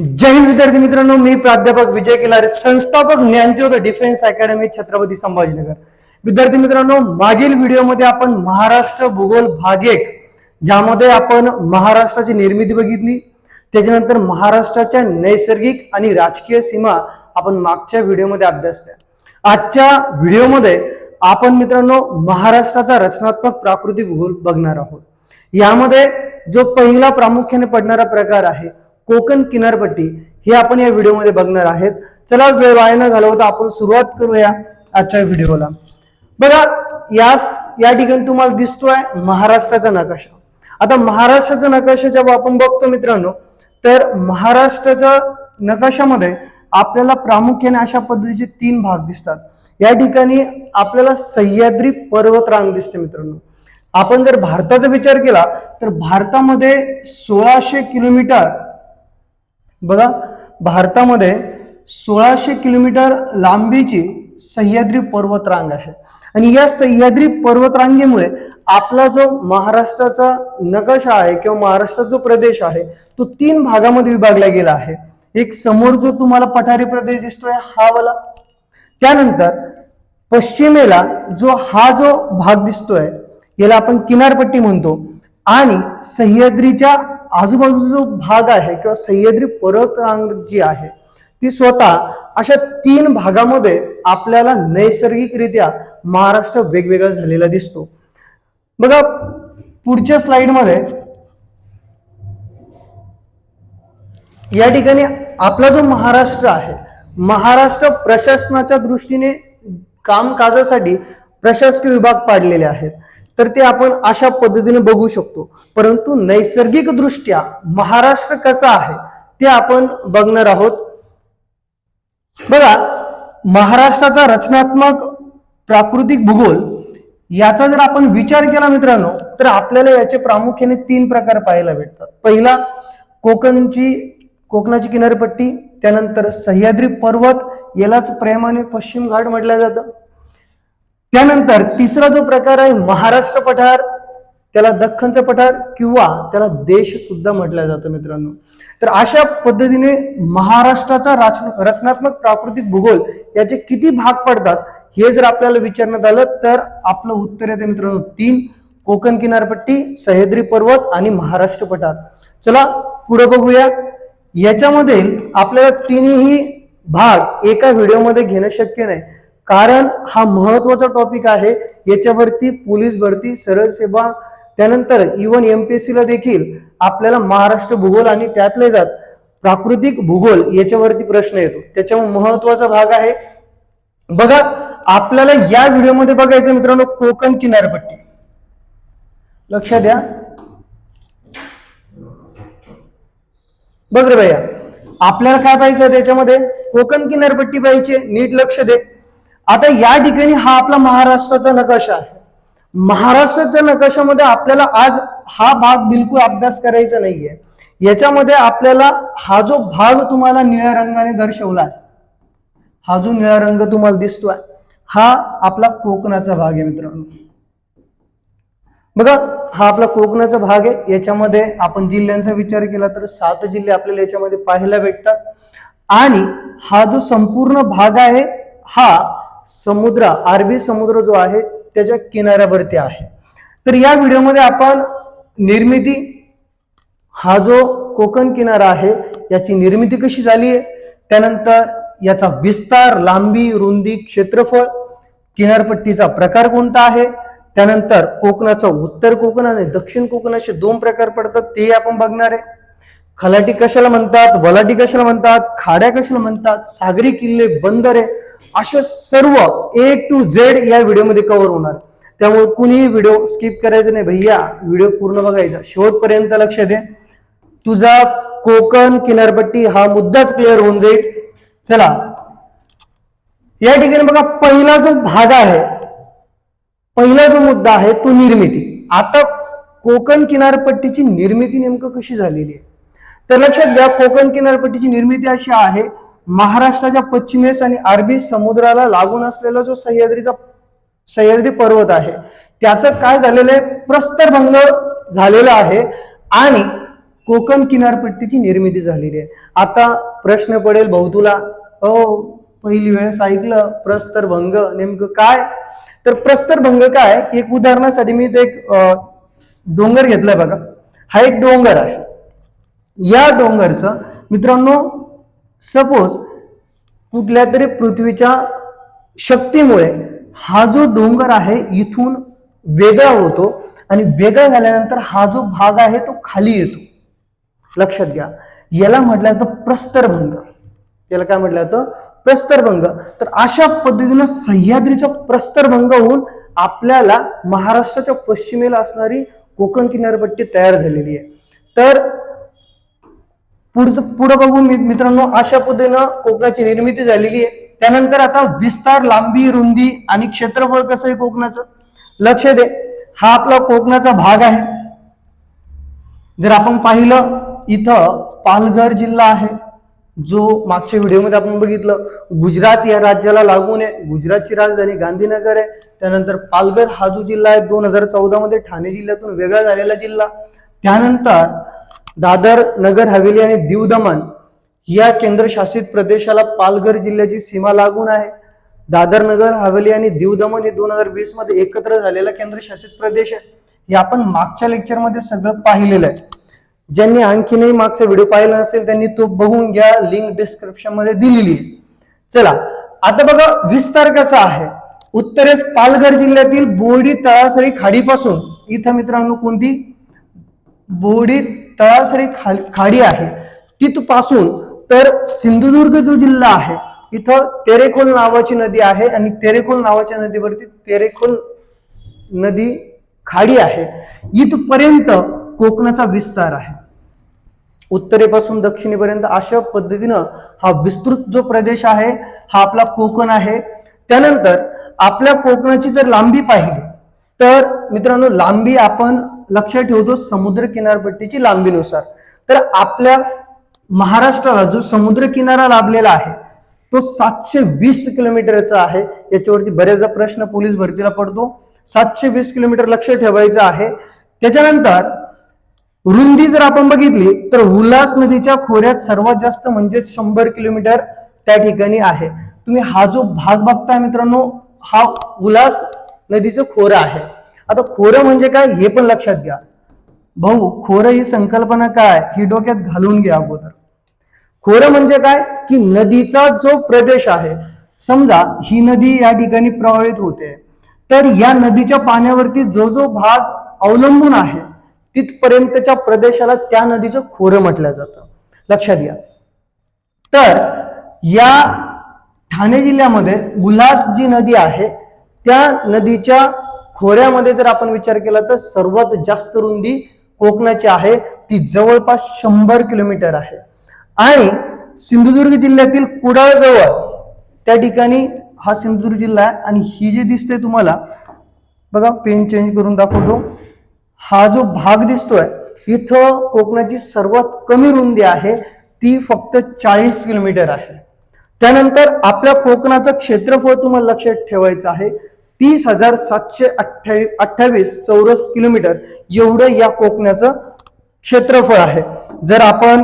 जय हिंद विद्यार्थी मित्रांनो मी प्राध्यापक विजय किलारे संस्थापक ज्ञानज्योत डिफेन्स अकॅडमी छत्रपती संभाजीनगर. विद्यार्थी मित्रांनो मागील व्हिडिओमध्ये आपण महाराष्ट्र भूगोल भाग एक ज्यामध्ये आपण महाराष्ट्राची निर्मिती बघितली त्याच्यानंतर महाराष्ट्राच्या नैसर्गिक आणि राजकीय सीमा आपण मागच्या व्हिडिओमध्ये अभ्यासल्या आजच्या व्हिडिओमध्ये आपण मित्रांनो महाराष्ट्राचा रचनात्मक प्राकृतिक भूगोल बघणार आहोत. यामध्ये जो पहिला प्रामुख्याने पडणारा प्रकार आहे कोकण किनारपट्टी हे आपण या व्हिडिओमध्ये बघणार आहेत. चला वेळ वाया न घालवता आपण सुरुवात करूया आजच्या व्हिडिओला. बघा यास या ठिकाणी तुम्हाला दिसतोय महाराष्ट्राचा नकाशा. आता महाराष्ट्राचा नकाशा जेव्हा आपण बघतो मित्रांनो तर महाराष्ट्राच्या नकाशामध्ये आपल्याला प्रामुख्याने अशा पद्धतीचे तीन भाग दिसतात. या ठिकाणी आपल्याला सह्याद्री पर्वतरांग दिसते मित्रांनो. आपण जर भारताचा विचार केला तर भारतामध्ये सोळाशे किलोमीटर बघा भारतामध्ये सोळाशे किलोमीटर लांबीची सह्याद्री पर्वतरांग आहे. आणि या सह्याद्री पर्वतरांगेमुळे आपला जो महाराष्ट्राचा नकाशा आहे किंवा महाराष्ट्राचा जो प्रदेश आहे तो तीन भागामध्ये विभागला गेला आहे. एक समोर जो तुम्हाला पठारी प्रदेश दिसतोय हा वाला. त्यानंतर पश्चिमेला जो हा जो भाग दिसतोय याला आपण किनारपट्टी म्हणतो. आणि सह्याद्रीच्या आजूबाजूचा जो भाग आहे किंवा सह्याद्री पर्वतरांग जी आहे ती स्वतः अशा तीन भागामध्ये आपल्याला नैसर्गिकरित्या महाराष्ट्र वेगवेगळा झालेला दिसतो. बघा पुढच्या स्लाइडमध्ये या ठिकाणी आपला जो महाराष्ट्र आहे महाराष्ट्र प्रशासनाच्या दृष्टीने कामकाजासाठी प्रशासकीय विभाग पाडलेले आहेत. तर ते आपण अशा पद्धतीने बघू शकतो. परंतु नैसर्गिक दृष्ट्या महाराष्ट्र कसा आहे ते आपण बघणार आहोत. बघा महाराष्ट्राचा रचनात्मक प्राकृतिक भूगोल याचा जर आपण विचार केला मित्रांनो तर आपल्याला याचे प्रामुख्याने तीन प्रकार पाहायला भेटतात. पहिला कोकणची कोकणाची किनारपट्टी त्यानंतर सह्याद्री पर्वत यालाच प्रेमाने पश्चिम घाट म्हटलं जातं. त्यानंतर तिसरा जो प्रकार आहे महाराष्ट्र पठार. त्याला दख्खनचं पठार किंवा त्याला देश सुद्धा म्हटलं जातं मित्रांनो. तर अशा पद्धतीने महाराष्ट्राचा रचनात्मक प्राकृतिक भूगोल याचे किती भाग पडतात हे जर आपल्याला विचारण्यात आलं तर आपलं उत्तर येते मित्रांनो तीन. कोकण किनारपट्टी सह्याद्री पर्वत आणि महाराष्ट्र पठार. चला पुढे बघूया. याच्यामध्ये आपल्याला तिन्ही भाग एका व्हिडिओमध्ये घेणं शक्य नाही. कारण हा महत्त्वाचा टॉपिक आहे. याच्यावरती पोलीस भरती सरळ सेवा त्यानंतर इवन एमपीएससी ला देखील आपल्याला महाराष्ट्र भूगोल आणि त्यातले जात प्राकृतिक भूगोल याच्यावरती प्रश्न येतो. त्याच्यामुळे महत्त्वाचा भाग आहे. बघा आपल्याला या व्हिडिओमध्ये बघायचं मित्रांनो कोकण किनारपट्टी. लक्ष द्या. बघ रे भैया आपल्याला काय पाहिजे त्याच्यामध्ये? कोकण किनारपट्टी पाहिजे नीट लक्ष दे. आता या ठिकाणी हा आपला महाराष्ट्राचा नकाशा आहे. महाराष्ट्राच्या नकाशामध्ये आपल्याला आज हा भाग बिलकुल अभ्यास करायचा नाहीये. याच्यामध्ये आपल्याला हा जो भाग तुम्हाला निळ्या रंगाने दर्शवला आहे हा जो निळा रंग तुम्हाला दिसतोय हा आपला कोकणाचा भाग आहे मित्रांनो. बघा हा आपला कोकणाचा भाग आहे. याच्यामध्ये आपण जिल्ह्यांचा विचार केला तर सात जिल्हे आपल्याला याच्यामध्ये पाहायला भेटतात. आणि हा जो संपूर्ण भाग आहे हा समुद्र अरबी समुद्र जो आहे त्याच्या किनाऱ्यावरती आहे. तर या व्हिडिओमध्ये आपण निर्मिती हा जो कोकण किनारा आहे याची निर्मिती कशी झाली आहे त्यानंतर याचा विस्तार लांबी रुंदी क्षेत्रफळ किनारपट्टीचा प्रकार कोणता आहे त्यानंतर कोकणाचा उत्तर कोकण आणि दक्षिण कोकण असे दोन प्रकार पडतात ते आपण बघणार आहे. खलाटी कशाला म्हणतात वलाटी कशाला म्हणतात खाड्या कशाला म्हणतात सागरी किल्ले बंदरे असे सर्व ए टू झेड या व्हिडिओमध्ये कव्हर होणार. त्यामुळे कुणीही व्हिडिओ स्किप करायचा नाही. भैया व्हिडिओ पूर्ण बघायचा. शेवटपर्यंत लक्ष दे. तुझा कोकण किनारपट्टी हा मुद्दाच क्लिअर होऊन जाईल. चला. या ठिकाणी बघा पहिला जो भाग आहे पहिला जो मुद्दा आहे तो निर्मिती. आता कोकण किनारपट्टीची निर्मिती नेमकं कशी झालेली आहे? तर लक्षात घ्या कोकण किनारपट्टीची निर्मिती अशी आहे महाराष्ट्राच्या पश्चिमेस आणि अरबी समुद्राला लागून असलेला जो सह्याद्रीचा सह्याद्री पर्वत आहे त्याचं काय झालेलं आहे? प्रस्तरभंग झालेला आहे आणि कोकण किनारपट्टीची निर्मिती झालेली आहे. आता प्रश्न पडेल भाऊ तुला. हो पहिली वेळेस ऐकलं प्रस्तरभंग नेमकं काय? तर प्रस्तरभंग काय? एक उदाहरणासाठी मी ते एक डोंगर घेतलाय बघा. हा एक डोंगर आहे. या डोंगरचं मित्रांनो सपोज कुठल्या तरी पृथ्वीच्या शक्तीमुळे हा जो डोंगर आहे इथून वेगळा होतो आणि वेगळा झाल्यानंतर हा जो भाग आहे तो खाली येतो. लक्षात घ्या. याला म्हटलं जातं प्रस्तरभंग. याला काय म्हटलं जातं? प्रस्तरभंग. तर अशा पद्धतीनं सह्याद्रीचा प्रस्तरभंग होऊन आपल्याला महाराष्ट्राच्या पश्चिमेला असणारी कोकण किनारपट्टी तयार झालेली आहे. तर पुढचं पुढं बघू मी- मित्रांनो अशा पद्धतीनं कोकणाची निर्मिती झालेली आहे. त्यानंतर आता विस्तार लांबी रुंदी आणि क्षेत्रफळ कसं आहे कोकणाचं? लक्ष दे. हा आपला कोकणाचा भाग आहे. जर आपण पाहिलं इथं पालघर जिल्हा आहे. जो मागच्या व्हिडिओमध्ये आपण बघितलं गुजरात या राज्याला लागून आहे. गुजरातची राजधानी गांधीनगर आहे. त्यानंतर पालघर हा जो जिल्हा आहे दोन हजार चौदा मध्ये ठाणे जिल्ह्यातून वेगळा झालेला जिल्हा. त्यानंतर दादर नगर हवेली आणि दीव दमण या केंद्रशासित प्रदेशाला पालघर जिल्ह्याची सीमा लागून आहे. दादर नगर हवेली आणि दीव दमण हे दोन हजार वीसमध्ये एकत्र झालेला केंद्रशासित प्रदेश आहे. हे आपण मागच्या लेक्चरमध्ये सगळं पाहिलेलं आहे. ज्यांनी आणखीनही मागचा व्हिडिओ पाहिला नसेल त्यांनी तो बघून घ्या. लिंक डिस्क्रिप्शनमध्ये दिलेली आहे. चला आता बघा विस्तार कसा आहे. उत्तरेस पालघर जिल्ह्यातील बोर्डी तळासरी खाडीपासून. इथं मित्रांनो कोणती? बोर्डी तळासरी खाल- खाडी आहे. तिथपासून तर सिंधुदुर्ग जो जिल्हा आहे इथं तेरेखोल नावाची नदी आहे आणि तेरेखोल नावाच्या नदीवरती तेरेखोल नदी खाडी आहे. इथपर्यंत कोकणाचा विस्तार आहे. उत्तरेपासून दक्षिणेपर्यंत अशा पद्धतीनं हा विस्तृत जो प्रदेश आहे हा आपला कोकण आहे. त्यानंतर आपल्या कोकणाची जर लांबी पाहिली तर मित्रांनो लांबी आपण लक्षात ठेवतो समुद्र किनारपट्टीची लांबीनुसार. तर आपल्या महाराष्ट्राला जो समुद्र किनारा लाभलेला आहे तो सातशे वीस किलोमीटरचा आहे. याच्यावरती बऱ्याचदा प्रश्न पोलीस भरतीला पडतो. सातशे वीस किलोमीटर लक्ष ठेवायचं आहे. त्याच्यानंतर रुंदी जर आपण बघितली तर उल्हास नदीच्या खोऱ्यात सर्वात जास्त म्हणजे शंभर किलोमीटर त्या ठिकाणी आहे. तुम्ही हा जो भाग बघताय मित्रांनो हा उल्हास नदीचं खोरं आहे. आता खोरं म्हणजे काय हे पण लक्षात घ्या. भाऊ खोरं ही संकल्पना काय? ही डोक्यात घालून घ्या अगोदर. खोरं म्हणजे काय? की नदीचा जो प्रदेश आहे समजा ही नदी या ठिकाणी प्रवाहित होते तर या नदीच्या पाण्यावरती जो जो भाग अवलंबून आहे तिथपर्यंतच्या प्रदेशाला त्या नदीचं खोरं म्हटलं जातं. लक्षात घ्या. तर या ठाणे जिल्ह्यामध्ये उल्हास जी नदी आहे त्या नदीच्या खोऱ्यामध्ये जर आपण विचार केला तर सर्वात जास्त रुंदी कोकणाची आहे. ती जवळपास शंभर किलोमीटर आहे. आणि सिंधुदुर्ग जिल्ह्यातील कुडाळजवळ त्या ठिकाणी हा सिंधुदुर्ग जिल्हा आहे. आणि ही जी दिसते तुम्हाला बघा पेन चेंज करून दाखवतो. हा जो भाग दिसतोय इथं कोकणाची सर्वात कमी रुंदी आहे. ती फक्त चाळीस किलोमीटर आहे. त्यानंतर आपल्या कोकणाचं क्षेत्रफळ तुम्हाला लक्षात ठेवायचं आहे. तीस हजार सातशे अठ्ठा अठ्ठावीस चौरस किलोमीटर एवढं या कोकणाचं क्षेत्रफळ आहे. जर आपण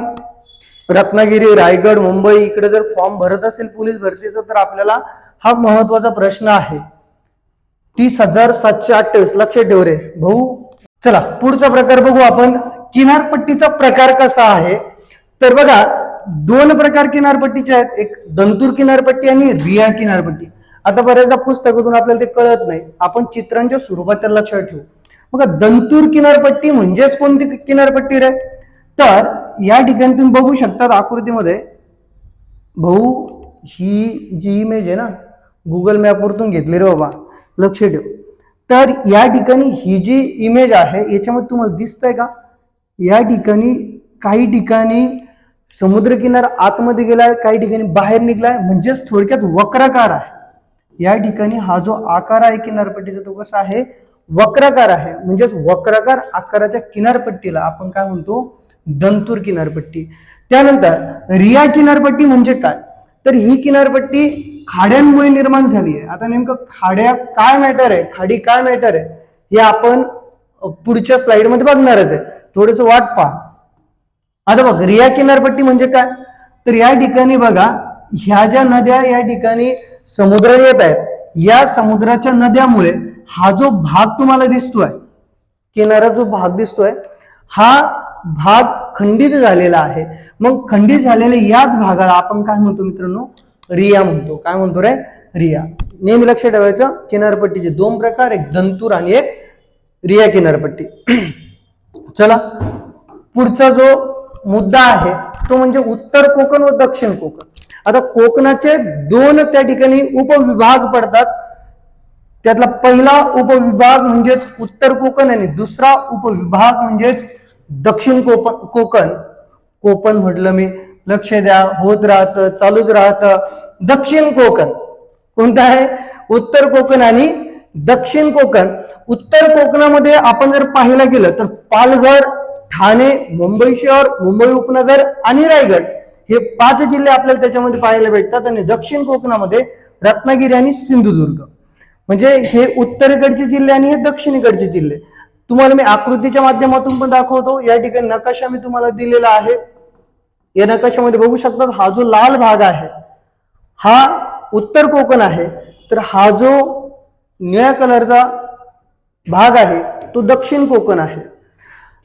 रत्नागिरी रायगड मुंबई इकडे जर फॉर्म भरत असेल पोलीस भरतीचा तर आपल्याला हा महत्त्वाचा प्रश्न आहे. तीस हजार सातशे अठ्ठावीस लक्षात ठेव रे. भाऊ चला पुढचा प्रकार बघू आपण. किनारपट्टीचा प्रकार कसा आहे? तर बघा दोन प्रकार किनारपट्टीचे आहेत. एक दंतूर किनारपट्टी आणि रिया किनारपट्टी. आता बऱ्याचदा पुस्तकातून आपल्याला ते कळत नाही. आपण चित्रांच्या स्वरूपात त्याला लक्षात ठेवू. बघा दंतूर किनारपट्टी म्हणजेच कोणती किनारपट्टी रे? तर या ठिकाणी तुम्ही बघू शकतात आकृतीमध्ये. भाऊ ही जी इमेज आहे ना गुगल मॅपवरतून घेतली रे बाबा. लक्ष ठेव. तर या ठिकाणी ही जी इमेज आहे याच्यामध्ये तुम्हाला दिसतंय का? या ठिकाणी काही ठिकाणी समुद्रकिनार आतमध्ये गेलाय काही ठिकाणी बाहेर निघलाय म्हणजेच थोडक्यात वक्राकार आहे. या ठिकाणी हा जो आकार आहे किनारपट्टीचा तो कसा आहे? वक्राकार आहे. म्हणजेच वक्राकार आकाराच्या किनारपट्टीला आपण काय म्हणतो? दंतूर किनारपट्टी. त्यानंतर रिया किनारपट्टी म्हणजे काय? तर ही किनारपट्टी खाड्यांमुळे निर्माण झाली आहे. आता नेमकं खाड्या काय मॅटर आहे? खाडी काय मॅटर आहे? हे आपण पुढच्या स्लाइडमध्ये बघणारच आहे. थोडस वाट पहा. आता बघ रिया किनारपट्टी म्हणजे काय? तर या ठिकाणी बघा ह्या ज्या नद्या या ठिकाणी समुद्र येत आहेत. या समुद्राच्या नद्यामुळे हा जो भाग तुम्हाला दिसतोय किनारा जो भाग दिसतोय हा भाग खंडित झालेला आहे. मग खंडित झालेल्या याच भागाला आपण काय म्हणतो मित्रांनो? रिया म्हणतो. काय म्हणतो रे? रिया. नेहमी लक्ष ठेवायचं किनारपट्टीचे दोन प्रकार एक दंतूर आणि एक रिया किनारपट्टी. चला. पुढचा जो मुद्दा आहे तो म्हणजे उत्तर कोकण व दक्षिण कोकण. आता कोकणाचे दोन त्या ठिकाणी उपविभाग पडतात. त्यातला पहिला उपविभाग म्हणजेच उत्तर कोकण आणि दुसरा उपविभाग म्हणजेच दक्षिण कोकण कोकण. कोकण म्हटलं मी. लक्ष द्या होत राहतं चालूच राहतं. दक्षिण कोकण. कोणतं आहे? उत्तर कोकण आणि दक्षिण कोकण. उत्तर कोकणामध्ये आपण जर पाहायला गेलं तर पालघर ठाणे मुंबई शहर मुंबई उपनगर आणि रायगड. हे पाच जिल्हे आपल्याला त्याच्यामध्ये पाहायला भेटतात आणि दक्षिण कोकणामध्ये रत्नागिरी आणि सिंधुदुर्ग. म्हणजे हे उत्तरेकडचे जिल्हे आणि हे दक्षिणेकडचे जिल्हे. तुम्हाला मी आकृतीच्या माध्यमातून पण दाखवतो. या ठिकाणी नकाशा मी तुम्हाला दिलेला आहे. या नकाशामध्ये बघू शकतात हा जो लाल भाग आहे हा उत्तर कोकण आहे. तर हा जो निळ्या कलरचा भाग आहे तो दक्षिण कोकण आहे.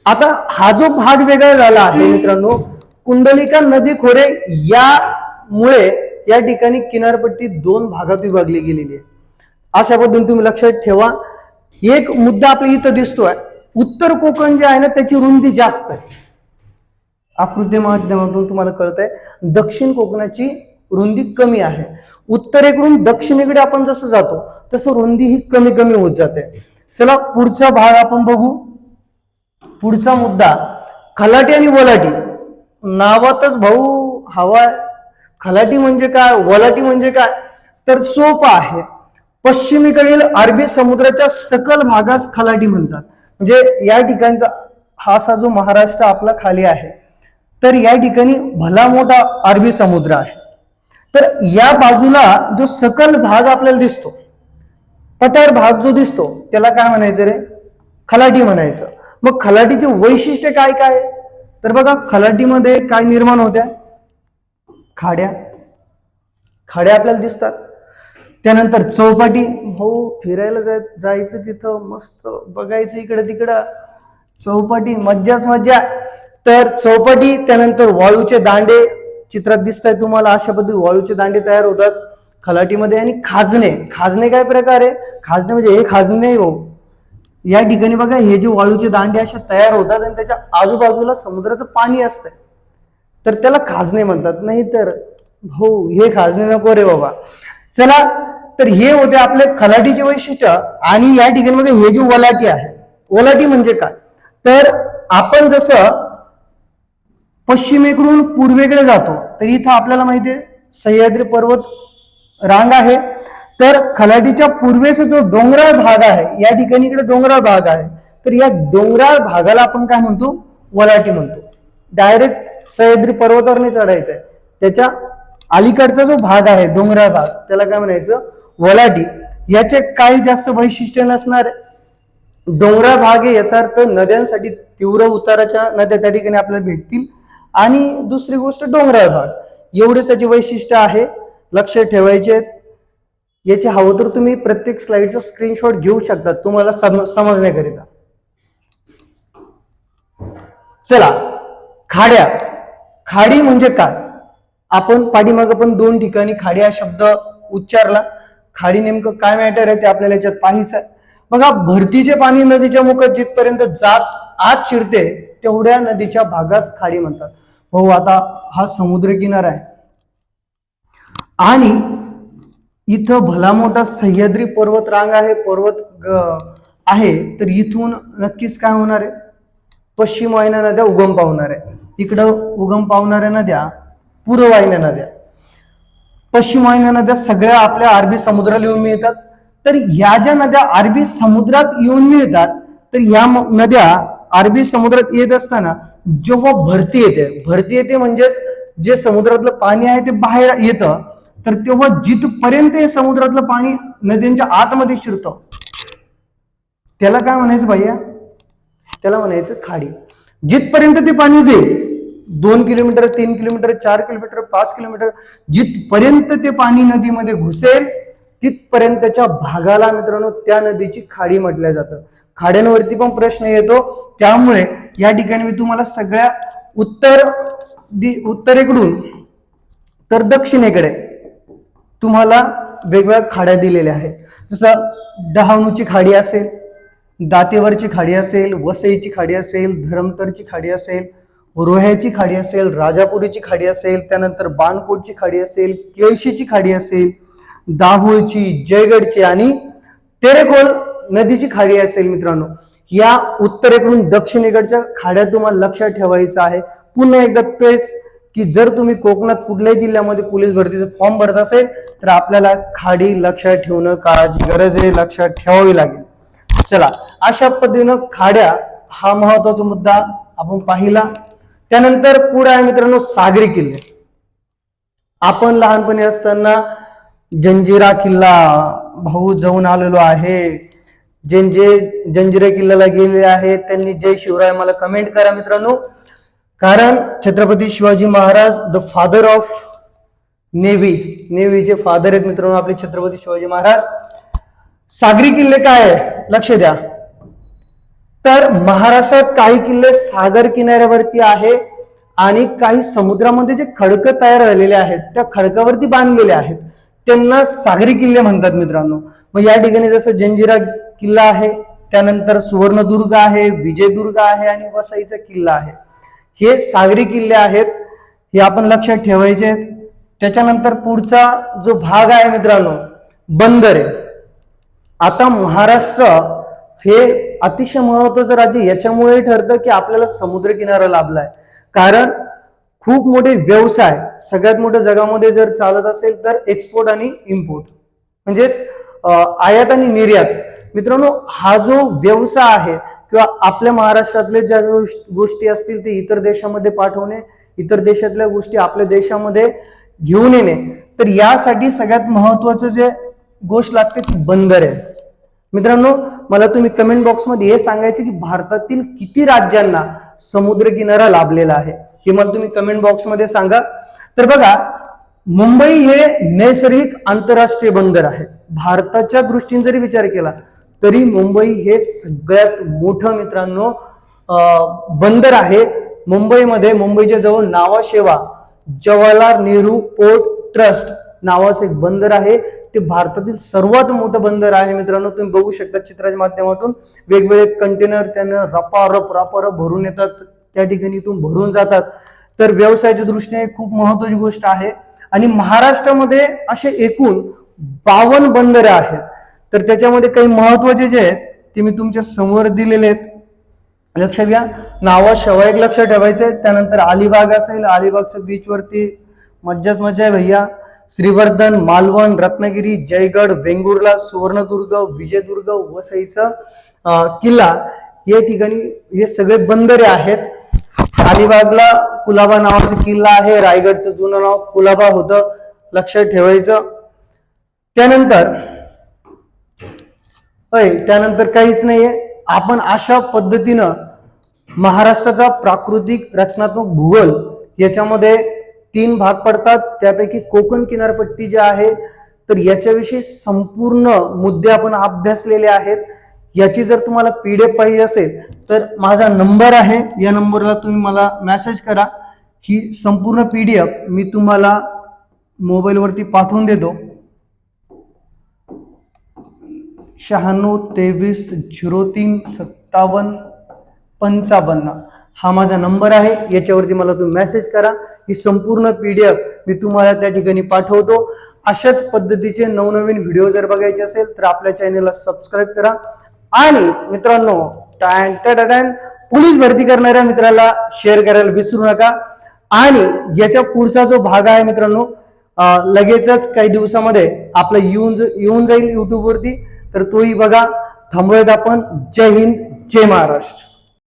आता हा जो भाग वेगळा झाला आहे मित्रांनो कुंडलिका नदी खोरे यामुळे या ठिकाणी किनारपट्टी दोन भागात विभागली गेलेली आहे. अशा पद्धतीने तुम्ही लक्षात ठेवा. एक मुद्दा आपल्या इथं दिसतोय. उत्तर कोकण जे आहे ना त्याची रुंदी जास्त आहे. आकृती माध्यमातून तुम्हाला कळत आहे दक्षिण कोकणाची रुंदी कमी आहे. उत्तरेकडून दक्षिणेकडे आपण जसं जातो तसं रुंदी ही कमी कमी होत जाते. चला पुढचा भाग आपण बघू. पुढचा मुद्दा. खलाटी आणि वलाटी. नावातच भाऊ हवा खलाटी म्हणजे काय वलाटी म्हणजे काय? तर सोपं आहे. पश्चिमेकडील अरबी समुद्राच्या सकल भागास खलाटी म्हणतात. म्हणजे या ठिकाणचा हा असा जो महाराष्ट्र आपला खाली आहे तर या ठिकाणी भला मोठा अरबी समुद्र आहे. तर या बाजूला जो सकल भाग आपल्याला दिसतो पठार भाग जो दिसतो त्याला काय म्हणायचं रे? खलाटी म्हणायचं. मग खलाटीचे वैशिष्ट्य काय काय? आहे? तर बघा खलाटीमध्ये काय निर्माण होत्या? खाड्या. खाड्या आपल्याला दिसतात. त्यानंतर चौपाटी. हो फिरायला जाय जायचं तिथं मस्त बघायचं इकडं तिकडं. चौपाटी मज्जाच मज्जा. तर चौपाटी त्यानंतर वाळूचे दांडे चित्रात दिसत आहे तुम्हाला. अशा पद्धती वाळूचे दांडे तयार होतात खलाटीमध्ये. आणि खाजणे. खाजणे काय प्रकार आहे? खाजणे म्हणजे हे खाजणे नाही हो या ठिकाणी बघा हे जे वाळूचे दांडे असे तयार होतात आणि त्याच्या आजूबाजूला समुद्राचं पाणी असतंय तर त्याला खाजणे म्हणतात. नाही तर हो हे खाजणे नको रे बाबा. चला तर हे होते आपले खलाटीचे वैशिष्ट्य आणि या ठिकाणी बघा हे जे वलाटी आहे. वलाटी म्हणजे काय? तर आपण जसं पश्चिमेकडून पूर्वेकडे जातो तर इथं आपल्याला माहिती आहे सह्याद्री पर्वत रांग आहे. तर खलाटीच्या पूर्वेचा जो डोंगराळ भाग आहे या ठिकाणी इकडे डोंगराळ भाग आहे. तर या डोंगराळ भागाला आपण काय म्हणतो? वलाटी म्हणतो. डायरेक्ट सह्याद्री पर्वतावर नाही चढायचं आहे त्याच्या अलीकडचा जो भाग आहे डोंगराळ भाग त्याला काय म्हणायचं? वलाटी. याचे काही जास्त वैशिष्ट्य नसणार आहे. डोंगराळ भाग आहे याचा अर्थ नद्यांसाठी तीव्र उताराच्या नद्या त्या ठिकाणी आपल्याला भेटतील. आणि दुसरी गोष्ट डोंगराळ भाग. एवढेच त्याचे वैशिष्ट्य आहे. लक्ष ठेवायचे आहेत. याचे हवं तर तुम्ही प्रत्येक स्लाइडचा स्क्रीनशॉट घेऊ शकता तुम्हाला सम- समजण्याकरिता. चला खाड्या. खाडी म्हणजे काय? आपण पाठीमागं पण दोन ठिकाणी खाडी हा शब्द उच्चारला. खाडी नेमकं काय मॅटर आहे ते आपल्याला याच्यात पाहायचं आहे. बघा भरतीचे पाणी नदीच्या मुखात जिथपर्यंत जात आत शिरते तेवढ्या नदीच्या भागास खाडी म्हणतात. भाऊ आता हा समुद्र किनारा आहे. आणि इथं भला मोठा सह्याद्री पर्वत रांग आहे पर्वत आहे तर इथून नक्कीच काय होणार आहे? पश्चिम वाहिन्या नद्या उगम पावणार आहे. इकडं उगम पावणाऱ्या नद्या पूर्व वाहिन्या नद्या. पश्चिम वाहिन्या नद्या सगळ्या आपल्या अरबी समुद्राला येऊन मिळतात. तर ह्या ज्या नद्या अरबी समुद्रात येऊन मिळतात तर या नद्या अरबी समुद्रात येत असताना जेव्हा भरती येते. भरती येते म्हणजेच जे समुद्रातलं पाणी आहे ते बाहेर येतं तर तेव्हा जिथपर्यंत हे समुद्रातलं पाणी नद्यांच्या आतमध्ये शिरतं त्याला काय म्हणायचं भैया? त्याला म्हणायचं खाडी. जिथपर्यंत ते पाणी जाईल दोन किलोमीटर तीन किलोमीटर चार किलोमीटर पाच किलोमीटर जिथपर्यंत ते पाणी नदीमध्ये घुसेल तिथपर्यंतच्या भागाला मित्रांनो त्या नदीची खाडी म्हटल्या जातं. खाड्यांवरती पण प्रश्न येतो. त्यामुळे या ठिकाणी मी तुम्हाला सगळ्या उत्तर उत्तरेकडून तर दक्षिणेकडे तुम्हाला वेगवेगळ्या खाड्या दिलेल्या आहेत. जसं डहाणूची खाडी असेल दातेवरची खाडी असेल वसईची खाडी असेल धरमतरची खाडी असेल रोह्याची खाडी असेल राजापुरीची खाडी असेल त्यानंतर बाणकोटची खाडी असेल केळशीची खाडी असेल दाभोळची जयगडची आणि तेरेखोल नदीची खाडी असेल मित्रांनो. या उत्तरेकडून दक्षिणेकडच्या खाड्या तुम्हाला लक्षात ठेवायचं आहे. पुन्हा एकदा तेच की जर तुम्ही कोकणात कुठल्याही जिल्ह्यामध्ये पोलीस भरतीचा फॉर्म भरत असेल तर आपल्याला खाडी लक्षात ठेवणं काळाची गरज आहे लक्षात ठेवावी लागेल. चला अशा पद्धतीनं खाड्या हा महत्त्वाचा मुद्दा आपण पाहिला. त्यानंतर पुढे आहे मित्रांनो सागरी किल्ले. आपण लहानपणी असताना जंजिरा किल्ला भाऊ जाऊन आलेलो आहे. जे जे जंजिरा किल्ल्याला गेलेले आहेत त्यांनी जय शिवराय मला कमेंट करा मित्रांनो. कारण Chhatrapati Shivaji Maharaj the father of navy नेव्हीचे father आहेत मित्रांनो आपले छत्रपती शिवाजी महाराज. सागरी किल्ले काय आहे? लक्ष द्या. तर महाराष्ट्रात काही किल्ले सागर किनाऱ्यावरती आहे आणि काही समुद्रामध्ये जे खडकं तयार झालेले आहेत त्या खडकावरती बांधलेले आहेत. त्यांना सागरी किल्ले म्हणतात मित्रांनो. मग या ठिकाणी जसं जंजिरा किल्ला आहे त्यानंतर सुवर्णदुर्ग आहे विजयदुर्ग आहे आणि वसईचा किल्ला आहे. हे सागरी किल्ले आहेत हे आपण लक्षात ठेवायचे आहेत. त्याच्यानंतर पुढचा जो भाग आहे मित्रांनो बंदर आहे. आता महाराष्ट्र हे अतिशय महत्वाचं राज्य याच्यामुळे ठरतं की आपल्याला समुद्र किनारा लाभलाय. कारण खूप मोठे व्यवसाय सगळ्यात मोठं जगामध्ये जर चालत असेल तर एक्सपोर्ट आणि इम्पोर्ट म्हणजेच आयात आणि निर्यात. मित्रांनो हा जो व्यवसाय आहे किंवा आपल्या महाराष्ट्रातले ज्या गोष्टी असतील ते इतर देशामध्ये पाठवणे इतर देशातल्या गोष्टी आपल्या देशामध्ये घेऊन येणे तर यासाठी सगळ्यात महत्वाचं जे गोष्ट लागते ती बंदर आहे. मित्रांनो मला तुम्ही कमेंट बॉक्समध्ये हे सांगायचं की भारतातील किती राज्यांना समुद्र किनारा लाभलेला आहे हे मला तुम्ही कमेंट बॉक्समध्ये सांगा. तर बघा मुंबई हे नैसर्गिक आंतरराष्ट्रीय बंदर आहे. भारताच्या दृष्टीने जरी विचार केला तरी मुंबई हे सगळ्यात मोठं मित्रांनो बंदर आहे. मुंबईमध्ये मुंबईच्या जवळ नावाशेवा जवाहरलाल नेहरू पोर्ट ट्रस्ट नावाचं एक बंदर आहे. ते भारतातील सर्वात मोठं बंदर आहे मित्रांनो. तुम्ही बघू शकता चित्राच्या माध्यमातून. वेगवेगळे कंटेनर त्यांना रपारप रपारप भरून येतात. त्या ठिकाणी इथून भरून जातात. तर व्यवसायाच्या दृष्टीने खूप महत्वाची गोष्ट आहे. आणि महाराष्ट्रामध्ये असे एकूण बावन्न बंदरे आहेत. तर त्याच्यामध्ये काही महत्त्वाचे जे आहेत ते मी तुमच्यासमोर दिलेले आहेत. लक्षात घ्या नावा शेवा एक लक्ष ठेवायचं आहे त्यानंतर अलिबाग असेल अलिबागच्या बीचवरती मज्जाच मज्जा आहे भैया. श्रीवर्धन मालवण रत्नागिरी जयगड वेंगुर्ला सुवर्णदुर्ग विजयदुर्ग वसईचा किल्ला या ठिकाणी हे सगळे बंदरे आहेत. अलिबागला कुलाबा नावाचा किल्ला आहे रायगडचं जुनं नाव कुलाबा होतं लक्षात ठेवायचं. त्यानंतर अय त्यानंतर काहीच नाहीये. आपण अशा पद्धतीनं महाराष्ट्राचा प्राकृतिक रचनात्मक भूगोल याच्यामध्ये तीन भाग पडतात. त्यापैकी कोकण किनारपट्टी जी आहे तर याच्याविषयी संपूर्ण मुद्दे आपण अभ्यासलेले आहेत. याची जर तुम्हाला पी डी एफ पाहिजे असेल तर माझा नंबर आहे. या नंबरला तुम्ही मला मॅसेज करा. ही संपूर्ण पी डी एफ मी तुम्हाला मोबाईलवरती पाठवून देतो. शहाण्णव तेवीस झिरो तीन सत्तावन्न पंचावन्न. हा माझा नंबर आहे. याच्यावरती मला तुम्ही मेसेज करा. ही संपूर्ण पी डी एफ मी तुम्हाला त्या ठिकाणी पाठवतो. अशाच पद्धतीचे नवनवीन व्हिडिओ जर बघायचे असेल तर आपल्या चॅनेलला सबस्क्राईब करा. आणि मित्रांनो टॅन टॅन पोलीस भरती करणाऱ्या मित्राला शेअर करायला विसरू नका. आणि याच्या पुढचा जो भाग आहे मित्रांनो लगेचच काही दिवसामध्ये आपला येऊन येऊन जाईल युट्यूबवरती तर तोही बघा. थांबूयात आपण. जय हिंद जय महाराष्ट्र.